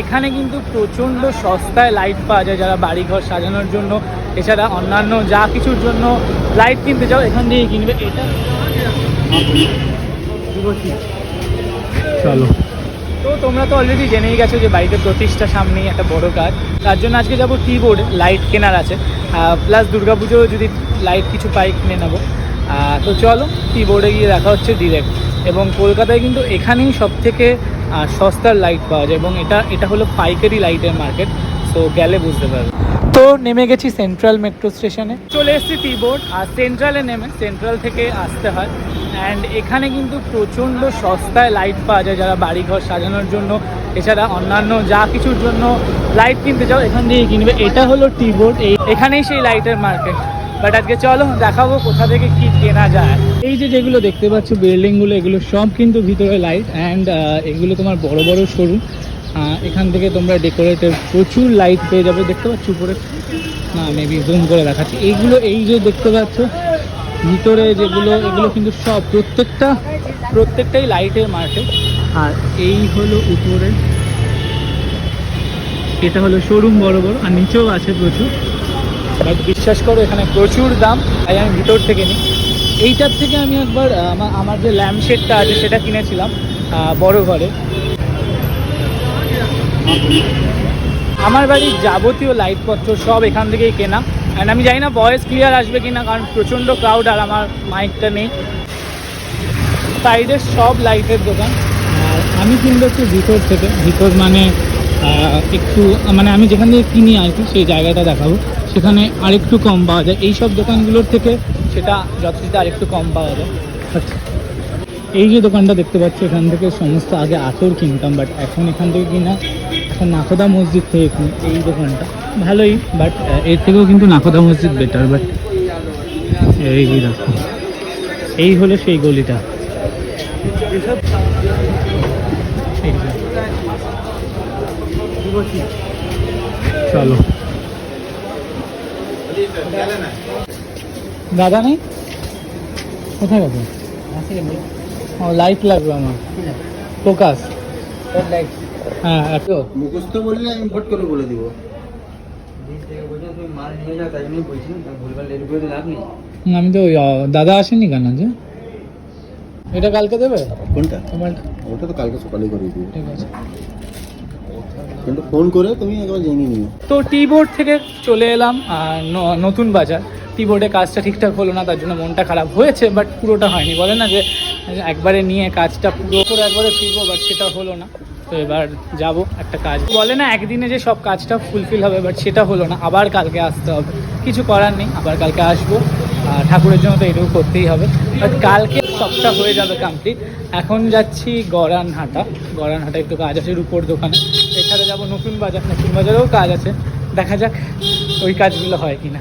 এখানে কিন্তু প্রচণ্ড সস্তায় লাইট পাওয়া যায় যারা বাড়িঘর সাজানোর জন্য। এছাড়া অন্যান্য যা কিছুর জন্য লাইট কিনতে চাও এখান থেকে কিনবে। এটা চলো। তো তোমরা তো অলরেডি জেনেই গেছো যে বাড়িতে প্রতিষ্ঠা সামনেই একটা বড় কাজ। তার জন্য আজকে যাব টি বোর্ডে লাইট কেনার আছে। প্লাস দুর্গাপুজো যদি লাইট কিছু পাই কিনে নেব। তো চলো টি বোর্ডে গিয়ে দেখা হচ্ছে ডিরেক্ট এবং কলকাতায় কিন্তু এখানেই সব থেকে সস্তার লাইট পাওয়া যায় এবং এটা এটা হলো পাইকারি লাইটের মার্কেট সো গেলে বুঝতে পারবে। তো নেমে গেছি সেন্ট্রাল মেট্রো স্টেশনে চলে এসেছি টি বোর্ড আর সেন্ট্রালে নেমে সেন্ট্রাল থেকে আসতে হয়। অ্যান্ড এখানে কিন্তু প্রচণ্ড সস্তায় লাইট পাওয়া যায়, যারা বাড়িঘর সাজানোর জন্য, এছাড়া অন্যান্য যা কিছুর জন্য লাইট কিনতে চাও, এখান থেকে কিনবে। এটা হলো টি বোর্ড এই এখানেই সেই লাইটের মার্কেট বাট আজকে চলো, দেখাবো কোথা থেকে কি কেনা যায়। এই যে যেগুলো দেখতে পাচ্ছ, বিল্ডিংগুলো, এগুলো সব কিন্তু ভিতরে লাইট অ্যান্ড এগুলো তোমার বড় বড় শোরুম এখান থেকে তোমরা ডেকোরেটেড প্রচুর লাইট পেয়ে যাবে। দেখতে পাচ্ছ উপরে? না মেবি জুম করে দেখাচ্ছি। এইগুলো, এই যে দেখতে পাচ্ছ, ভিতরে যেগুলো, এগুলো কিন্তু সব প্রত্যেকটা, প্রত্যেকটাই লাইটের মার্কেট আর এই হলো উপরে। এটা হলো শোরুম বড় বড়, আর নিচেও আছে প্রচুর। বিশ্বাস করো, এখানে প্রচুর দাম, তাই আমি ভিতর থেকে নিই। এইটার থেকে আমি একবার আমার যে ল্যাম্প শেডটা আছে, সেটা কিনেছিলাম বড় ঘরে। আমার বাড়ির যাবতীয় লাইটপত্র সব এখান থেকেই কেনা। অ্যান্ড আমি জানি না ভয়েস ক্লিয়ার আসবে কি না কারণ প্রচণ্ড ক্রাউড আর আমার মাইকটা নেই। সাইডের সব লাইটের দোকান। আর আমি কিনবো একটু ভিতর থেকে। ভিতর মানে একটু মানে আমি যেখান থেকে কিনি আর কি, সেই জায়গাটা দেখাবো। সেখানে আরেকটু কম পাওয়া যায়। এই সব দোকানগুলোর থেকে সেটা যথেষ্ট আরেকটু কম পাওয়া যায়। আচ্ছা। এই যে দোকানটা দেখতে পাচ্ছি, এখান থেকে সমস্ত আগে আতর কিনতাম বাট এখন এখান থেকে কিনা এখন নাকোদা মসজিদ থেকে কিনি এই দোকানটা। ভালোই বাট এর থেকেও কিন্তু নাকোদা মসজিদ বেটার বাট এই এই হলো সেই গলিটা। চলো। দাদা নেই? কোথায় গেছে ও লাইট লাগবে আমার। ফোকাস হ্যাঁ মুখস্থ বললে আমি ভোট করে বলে দিব। আমি তো ওই দাদা আসেনি কেন যে? এটা কালকে দেবে? কোনটা? ওটা তো কালকে সকালে করে দিব। ঠিক আছে। কিন্তু ফোন করে তুমি একবার জেনে নিও। তো টি বোর্ড থেকে চলে এলাম নতুন বাজার। টি বোর্ডে কাজটা ঠিকঠাক হলো না, তার জন্য মনটা খারাপ হয়েছে বাট পুরোটা হয়নি। বলে না যে, একবারে নিয়ে কাজটা পুরো করে একবারে ফিরবো বাট সেটা হলো না। তো এবার যাব একটা কাজ। বলে না, একদিনে যে সব কাজটা ফুলফিল হবে বাট সেটা হলো না। আবার কালকে আসতে হবে। কিছু করার নেই, আবার কালকে আসব। ঠাকুরের জন্য তো এটুকু করতেই হবে। বাট কালকে সবটা হয়ে যাবে কমপ্লিট এখন যাচ্ছি গড়ানহাটা। গড়ানহাটা একটু কাজ আছে রূপোর দোকানে। এছাড়া যাব নতুন বাজার। নতুন বাজারেও কাজ আছে। দেখা যাক ওই কাজগুলো হয় কিনা।